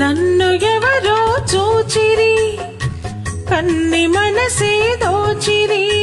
నన్ను ఎవరో చూచిరి కన్ని మనసే దోచిరి.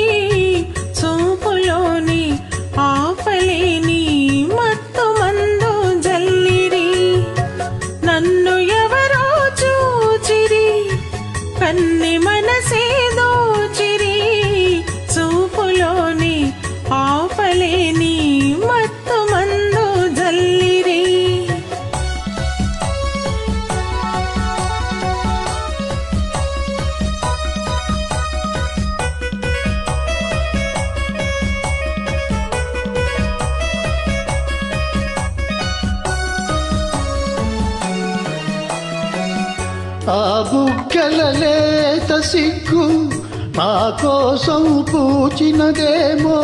ఆ బుగ్గల లేత సిగ్గు నా కోసం పూచినదేమో.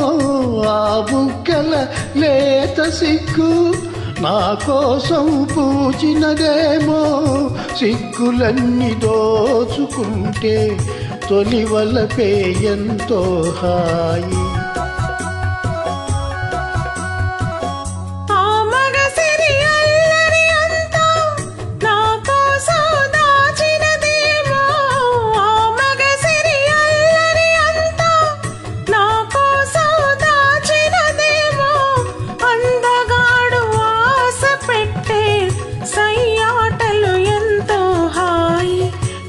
ఆ బుగ్గల లేత సిగ్గు నా కోసం పూచినదేమో. సిగ్గులన్నీ దోచుకుంటే తొలి వలపే ఎంతో హాయి.